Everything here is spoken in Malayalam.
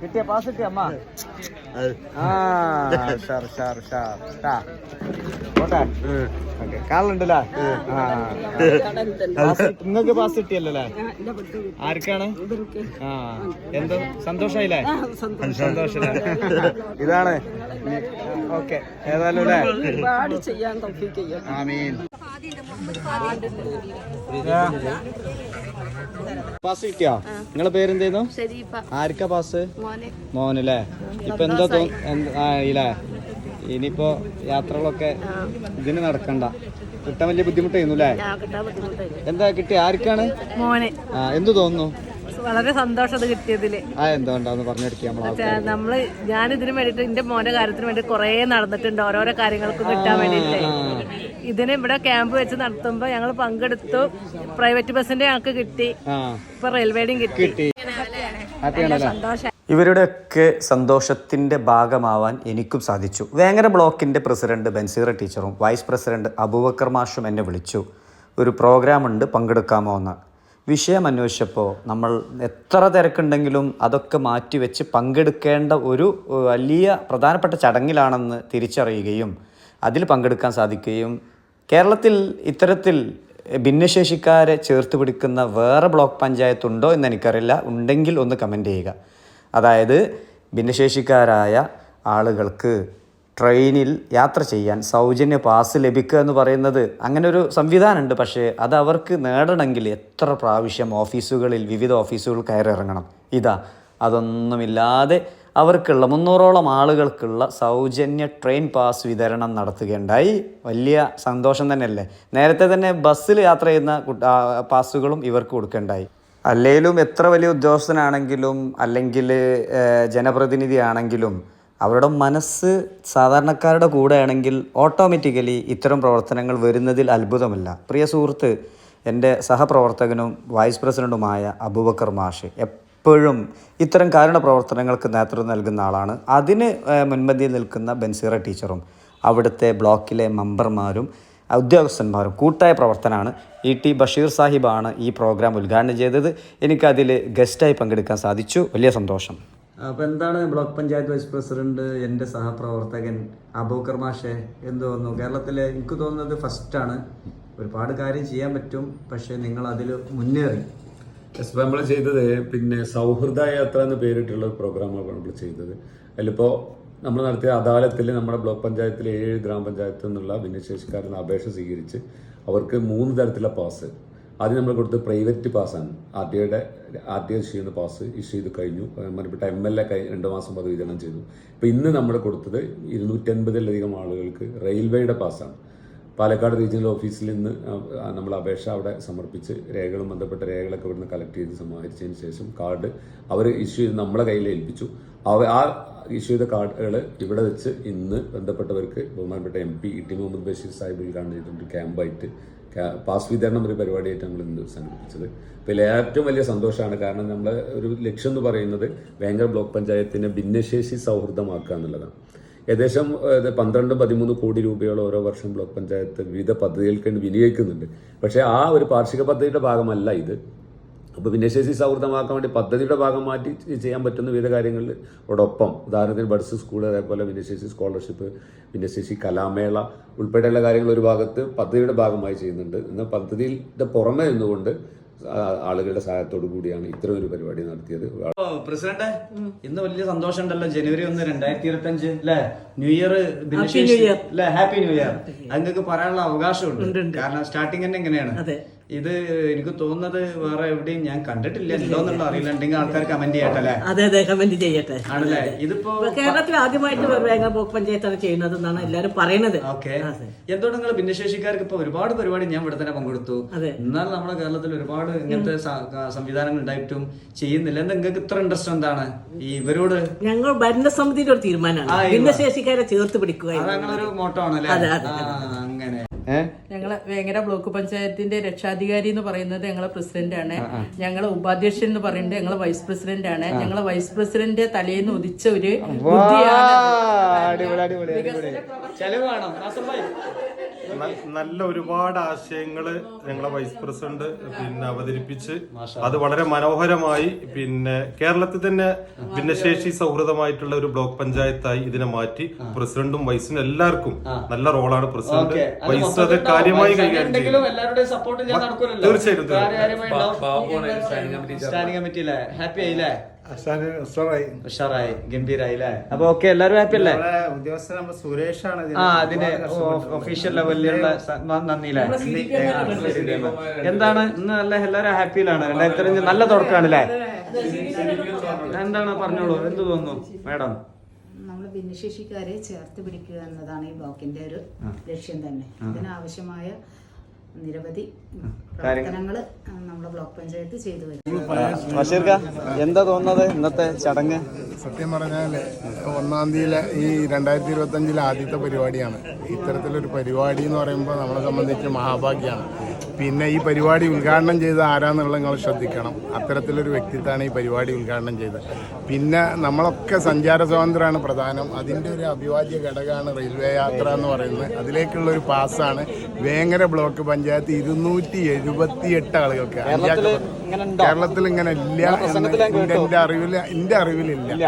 കിട്ടിയ പാസ് കിട്ടിയ അമ്മ. ആ. നിങ്ങൾക്ക് പാസ് കിട്ടിയല്ലേ ആർക്കാണ്? ആ. എന്തോ? സന്തോഷായില്ലേ? സന്തോഷം. ഇതാണ്. ഓക്കെ ഏതായാലും അല്ലേ? ഒരുപാട് ചെയ്യാൻ തൗഫീഖ് ചെയ്യും ആമീൻ. പാസ് കിട്ടിയോ നിങ്ങളെ പേരെന്തേന്നു ആർക്കാ പാസ് മോനെ. മോനല്ലേ? ഇപ്പൊ എന്താ ഇല്ലേ? ഇനിയിപ്പോ യാത്രകളൊക്കെ ഇതിന് നടക്കണ്ട. കിട്ടാൻ വലിയ ബുദ്ധിമുട്ടായിരുന്നു അല്ലേ? എന്താ കിട്ടി ആർക്കാണ്? ആ എന്ത് തോന്നുന്നു? വളരെ സന്തോഷം കിട്ടിയതിൽ. നമ്മൾ ഞാൻ ഇതിനു വേണ്ടിട്ട് എന്റെ മോനെ കാര്യത്തിന് വേണ്ടി കൊറേ നടന്നിട്ടുണ്ട്. ഓരോരോ കാര്യങ്ങൾക്കും കിട്ടാൻ വേണ്ടിട്ട് ഇതിന് ഇവിടെ ക്യാമ്പ് വെച്ച് നടത്തുമ്പോ ഞങ്ങൾ പങ്കെടുത്തു. പ്രൈവറ്റ് ബസ്സിന്റെ ഞങ്ങൾക്ക് കിട്ടി. ഇപ്പൊ റെയിൽവേയുടെയും കിട്ടി. സന്തോഷം. ഇവരുടെയൊക്കെ സന്തോഷത്തിന്റെ ഭാഗമാവാൻ എനിക്കും സാധിച്ചു. വേങ്ങര ബ്ലോക്കിന്റെ പ്രസിഡന്റ് ബൻസീറ ടീച്ചറും വൈസ് പ്രസിഡന്റ് അബൂബക്കർ മാഷും എന്നെ വിളിച്ചു. ഒരു പ്രോഗ്രാം ഉണ്ട് പങ്കെടുക്കാമോ എന്ന്. വിഷയം അന്വേഷിച്ചപ്പോൾ നമ്മൾ എത്ര തിരക്കുണ്ടെങ്കിലും അതൊക്കെ മാറ്റിവെച്ച് പങ്കെടുക്കേണ്ട ഒരു വലിയ പ്രധാനപ്പെട്ട ചടങ്ങിലാണെന്ന് തിരിച്ചറിയുകയും അതിൽ പങ്കെടുക്കാൻ സാധിക്കുകയും കേരളത്തിൽ ഇത്തരത്തിൽ ഭിന്നശേഷിക്കാരെ ചേർത്ത് പിടിക്കുന്ന വേറെ ബ്ലോക്ക് പഞ്ചായത്ത് ഉണ്ടോ എന്ന് എനിക്കറിയില്ല. ഉണ്ടെങ്കിൽ ഒന്ന് കമന്റ് ചെയ്യുക. അതായത് ഭിന്നശേഷിക്കാരായ ആളുകൾക്ക് ട്രെയിനിൽ യാത്ര ചെയ്യാൻ സൗജന്യ പാസ് ലഭിക്കുക എന്ന് പറയുന്നത് അങ്ങനെ ഒരു സംവിധാനമുണ്ട്. പക്ഷേ അത് അവർക്ക് നേടണമെങ്കിൽ എത്ര പ്രാവശ്യം ഓഫീസുകളിൽ വിവിധ ഓഫീസുകൾ കയറിയിറങ്ങണം. ഇതാ അതൊന്നുമില്ലാതെ അവർക്കുള്ള മുന്നൂറോളം ആളുകൾക്കുള്ള സൗജന്യ ട്രെയിൻ പാസ് വിതരണം നടത്തുകയുണ്ടായി. വലിയ സന്തോഷം തന്നെയല്ലേ? നേരത്തെ തന്നെ ബസ്സിൽ യാത്ര ചെയ്യുന്ന പാസ്സുകളും ഇവർക്ക് കൊടുക്കണ്ടായി അല്ലെങ്കിലും എത്ര വലിയ ഉദ്യോഗസ്ഥനാണെങ്കിലും അല്ലെങ്കിൽ ജനപ്രതിനിധി ആണെങ്കിലും അവരുടെ മനസ്സ് സാധാരണക്കാരുടെ കൂടെയാണെങ്കിൽ ഓട്ടോമാറ്റിക്കലി ഇത്തരം പ്രവർത്തനങ്ങൾ വരുന്നതിൽ അത്ഭുതമില്ല. പ്രിയ സുഹൃത്ത് എന്റെ സഹപ്രവർത്തകനും വൈസ് പ്രസിഡന്റുമായ അബൂബക്കർ മാഷ് എപ്പോഴും ഇത്തരം കാരുണ പ്രവർത്തനങ്ങൾക്ക് നേതൃത്വം നൽകുന്ന ആളാണ്. അതിന് മുൻപന്തിയിൽ നിൽക്കുന്ന ബൻസീറ ടീച്ചറും അവിടുത്തെ ബ്ലോക്കിലെ മെമ്പർമാരും ഉദ്യോഗസ്ഥന്മാരും കൂട്ടായ പ്രവർത്തനമാണ്. ഇ ടി ബഷീർ സാഹിബാണ് ഈ പ്രോഗ്രാം ഉദ്ഘാടനം ചെയ്തത്. എനിക്കതിൽ ഗസ്റ്റായി പങ്കെടുക്കാൻ സാധിച്ചു. വലിയ സന്തോഷം. അപ്പോൾ എന്താണ് ബ്ലോക്ക് പഞ്ചായത്ത് വൈസ് പ്രസിഡന്റ് എന്റെ സഹപ്രവർത്തകൻ അബൂക്കർ മാഷെ എന്ത് തോന്നുന്നു. കേരളത്തിലെ എനിക്ക് തോന്നുന്നത് ഫസ്റ്റാണ് ഒരുപാട് കാര്യം ചെയ്യാൻ പറ്റും പക്ഷേ നിങ്ങൾ അതിൽ മുന്നേറി. എസ് നമ്മൾ ചെയ്തത് പിന്നെ സൗഹൃദ യാത്ര എന്ന് പേരിട്ടുള്ള ഒരു പ്രോഗ്രാമാണ് നമ്മൾ ചെയ്തത്. അതിലിപ്പോൾ നമ്മൾ നടത്തിയ അദാലത്തിൽ നമ്മുടെ ബ്ലോക്ക് പഞ്ചായത്തിൽ ഏഴ് ഗ്രാമപഞ്ചായത്തിൽ നിന്നുള്ള ഭിന്നശേഷിക്കാരിൽ അപേക്ഷ സ്വീകരിച്ച് അവർക്ക് മൂന്ന് തരത്തിലുള്ള പാസ്. ആദ്യം നമ്മൾ കൊടുത്തത് പ്രൈവറ്റ് പാസ്സാണ്. ആർ ടി ഐയുടെ ആർ ടി ഐ ചെയ്യുന്ന പാസ് ഇഷ്യൂ ചെയ്ത് കഴിഞ്ഞു. ബഹുമാനപ്പെട്ട എം എൽ എ കൈ രണ്ട് മാസം അത് വിതരണം ചെയ്തു. ഇപ്പോൾ ഇന്ന് നമ്മൾ കൊടുത്തത് ഇരുന്നൂറ്റൻപതിലധികം ആളുകൾക്ക് റെയിൽവേയുടെ പാസ്സാണ്. പാലക്കാട് റീജിയണൽ ഓഫീസിൽ നിന്ന് നമ്മൾ അപേക്ഷ അവിടെ സമർപ്പിച്ച് രേഖകളും ബന്ധപ്പെട്ട രേഖകളൊക്കെ ഇവിടുന്ന് കളക്ട് ചെയ്ത് സമാഹരിച്ചതിന് ശേഷം കാർഡ് അവർ ഇഷ്യൂ ചെയ്ത് നമ്മളെ കയ്യിൽ ഏൽപ്പിച്ചു. അവ ആ ഇഷ്യൂ ചെയ്ത കാർഡുകൾ ഇവിടെ വെച്ച് ഇന്ന് ബന്ധപ്പെട്ടവർക്ക് ബഹുമാനപ്പെട്ട M P E T Muhammad Basheer Sahib ഉദ്ഘാടനം ചെയ്തിട്ടുണ്ട് ക്യാമ്പായിട്ട് ക്യാ- പാസ് വിതരണം ഒരു പരിപാടിയായിട്ട് നമ്മൾ ഇന്ന് സംഘടിപ്പിച്ചത്. അപ്പോൾ ഏറ്റവും വലിയ സന്തോഷമാണ്. കാരണം നമ്മളെ ഒരു ലക്ഷ്യം എന്ന് പറയുന്നത് വേങ്കർ ബ്ലോക്ക് പഞ്ചായത്തിനെ ഭിന്നശേഷി സൗഹൃദമാക്കുക എന്നുള്ളതാണ്. ഏകദേശം പന്ത്രണ്ട് പതിമൂന്ന് കോടി രൂപയോളം ഓരോ വർഷം ബ്ലോക്ക് പഞ്ചായത്ത് വിവിധ പദ്ധതികൾക്ക് വേണ്ടി വിനിയോഗിക്കുന്നുണ്ട്. പക്ഷേ ആ ഒരു കാർഷിക പദ്ധതിയുടെ ഭാഗമല്ല ഇത്. അപ്പോൾ ഭിന്നശേഷി സൗഹൃദമാക്കാൻ വേണ്ടി പദ്ധതിയുടെ ഭാഗം മാറ്റി ചെയ്യാൻ പറ്റുന്ന വിവിധ കാര്യങ്ങളിൽ ഒപ്പം ഉദാഹരണത്തിന് ബഡ്സ് സ്കൂൾ അതേപോലെ ഭിന്നശേഷി സ്കോളർഷിപ്പ് ഭിന്നശേഷി കലാമേള ഉൾപ്പെടെയുള്ള കാര്യങ്ങൾ ഒരു ഭാഗത്ത് പദ്ധതിയുടെ ഭാഗമായി ചെയ്യുന്നുണ്ട്. എന്നാൽ പദ്ധതിയുടെ പുറമെ നിന്നുകൊണ്ട് ആളുകളുടെ സഹായത്തോടു കൂടിയാണ് ഇത്ര ഒരു പരിപാടി നടത്തിയത്. പ്രസിഡന്റ് ഇന്ന് വലിയ സന്തോഷം ഉണ്ടല്ലോ ജനുവരി ഒന്ന് രണ്ടായിരത്തി ഇരുപത്തി അഞ്ച് അല്ലെ ന്യൂ ഇയർ അല്ലേ ഹാപ്പി ന്യൂ ഇയർ അതിങ്ങൾക്ക് പറയാനുള്ള അവകാശമുണ്ട്. കാരണം സ്റ്റാർട്ടിങ് തന്നെ എങ്ങനെയാണ് ഇത് എനിക്ക് തോന്നുന്നത് വേറെ എവിടെയും ഞാൻ കണ്ടിട്ടില്ല. എന്നുള്ള അറിയില്ല. ഉണ്ടെങ്കിൽ ആൾക്കാർ കമന്റ് ചെയ്യട്ടെ അല്ലേ അതെ അതെ കമന്റ് ചെയ്യട്ടെ. ആണല്ലേ? ഇതിപ്പോ കേരളത്തിൽ ആദ്യമായിട്ട് വേങ്ങ ബ്ലോക്ക് പഞ്ചായത്താണ് ചെയ്യുന്നത് എന്നാണ് എല്ലാരും പറയുന്നത് ഓക്കെ എന്തുകൊണ്ട് നിങ്ങൾ ഭിന്നശേഷിക്കാർക്ക് ഇപ്പൊ ഒരുപാട് പരിപാടി ഞാൻ ഇവിടെ തന്നെ പങ്കെടുത്തു. അതെ. എന്നാൽ നമ്മുടെ കേരളത്തിൽ ഒരുപാട് ഇങ്ങനത്തെ സംവിധാനങ്ങൾ ഉണ്ടായിട്ടും ചെയ്യുന്നില്ല. എന്താ നിങ്ങൾക്ക് ഇത്ര ഇൻട്രസ്റ്റ് എന്താണ്? ഈ ഇവരോട്? ഞങ്ങൾ ഭരണസമിതിയുടെ ഒരു തീരുമാനമാണ്. ഭിന്നശേഷിക്കാരെ ചേർത്ത് പിടിക്കുക ഞങ്ങളൊരു മോട്ടോ ആണല്ലേ അതെ, അതെ, ആ, അങ്ങനെ ഞങ്ങളെ വേങ്ങര ബ്ലോക്ക് പഞ്ചായത്തിന്റെ രക്ഷാധികാരി എന്ന് പറയുന്നത് ഞങ്ങളെ പ്രസിഡന്റ് ആണ്. ഞങ്ങളെ ഉപാധ്യക്ഷൻ എന്ന് പറയുന്നത് ഞങ്ങളെ വൈസ് പ്രസിഡന്റ് ആണ്. ഞങ്ങളെ വൈസ് പ്രസിഡന്റ് തലേന്ന് ഉദിച്ച ഒരു ബുദ്ധിയാണ്. നല്ല ഒരുപാട് ആശയങ്ങൾ ഞങ്ങളെ വൈസ് പ്രസിഡന്റ് പിന്നെ അവതരിപ്പിച്ച് അത് വളരെ മനോഹരമായി പിന്നെ കേരളത്തിൽ തന്നെ ഭിന്നശേഷി സൗഹൃദമായിട്ടുള്ള ഒരു ബ്ലോക്ക് പഞ്ചായത്തായി ഇതിനെ മാറ്റി പ്രസിഡന്റും വൈസും എല്ലാവർക്കും നല്ല റോളാണ് പ്രസിഡന്റ്. വൈസ് അത് കാര്യമായി കൈകാര്യം ചെയ്യും. എല്ലാവരുടെയും സപ്പോർട്ട് ഞാൻ നടക്കൂലല്ലോ. തീർച്ചയായും, തീർച്ചയായും. സ്റ്റാൻഡിംഗ് കമ്മിറ്റിയിലെ ഹാപ്പി ആയില്ലേ? ഉഷാറായി. ഗംഭീരായി അല്ലേ അപ്പൊ ഓക്കെ എല്ലാരും ഹാപ്പി അല്ലേ? ഉദ്യോഗസ്ഥ സുരേഷാണ് ആ അതിന്റെ ഒഫീഷ്യൽ ലെവലിലുള്ള നന്ദിയില്ലേ? എന്താണ്? ഇന്ന് നല്ല എല്ലാരും ഹാപ്പിയിലാണ് രണ്ടായിരത്തി അഞ്ച് നല്ല തുടക്കമാണ് അല്ലേ? എന്താണ് പറഞ്ഞോളൂ? എന്ത് തോന്നുന്നു? മാഡം? നമ്മൾ ഭിന്നശേഷിക്കാരെ ചേർത്ത് പിടിക്കുക എന്നതാണ് ഈ ബ്ലോക്കിന്റെ ഒരു ലക്ഷ്യം തന്നെ. ഇതിനാവശ്യമായ നിരവധി പ്രവർത്തനങ്ങൾ നമ്മുടെ ബ്ലോക്ക് പഞ്ചായത്ത് ചെയ്തു വരുന്നത്. ബഷീർക്ക എന്താ തോന്നുന്നത് ഇന്നത്തെ ചടങ്ങ്? സത്യം പറഞ്ഞാൽ ഒന്നാം തീയതിയിലെ ഈ രണ്ടായിരത്തി ഇരുപത്തി അഞ്ചിലെ ആദ്യത്തെ പരിപാടിയാണ്. ഇത്തരത്തിലൊരു പരിപാടി എന്ന് പറയുമ്പോൾ നമ്മളെ സംബന്ധിച്ച് മഹാഭാഗ്യമാണ് പിന്നെ ഈ പരിപാടി ഉദ്ഘാടനം ചെയ്ത ആരാന്നുള്ളത് നിങ്ങൾ ശ്രദ്ധിക്കണം. അത്തരത്തിലൊരു വ്യക്തിത്വമാണ് ഈ പരിപാടി ഉദ്ഘാടനം ചെയ്തത്. പിന്നെ നമ്മളൊക്കെ സഞ്ചാര സ്വാതന്ത്ര്യമാണ് പ്രധാനം. അതിന്റെ ഒരു അവിഭാജ്യ ഘടകമാണ് റെയിൽവേ യാത്ര എന്ന് പറയുന്നത്. അതിലേക്കുള്ള ഒരു പാസ്സാണ് വേങ്ങര ബ്ലോക്ക് പഞ്ചായത്ത് ഇരുന്നൂറ്റി എഴുപത്തി എട്ട് ആളുകൾക്ക് കേരളത്തിൽ ഇങ്ങനെ ഇല്ല എന്ന് എന്റെ അറിവിൽ എന്റെ അറിവിലില്ല.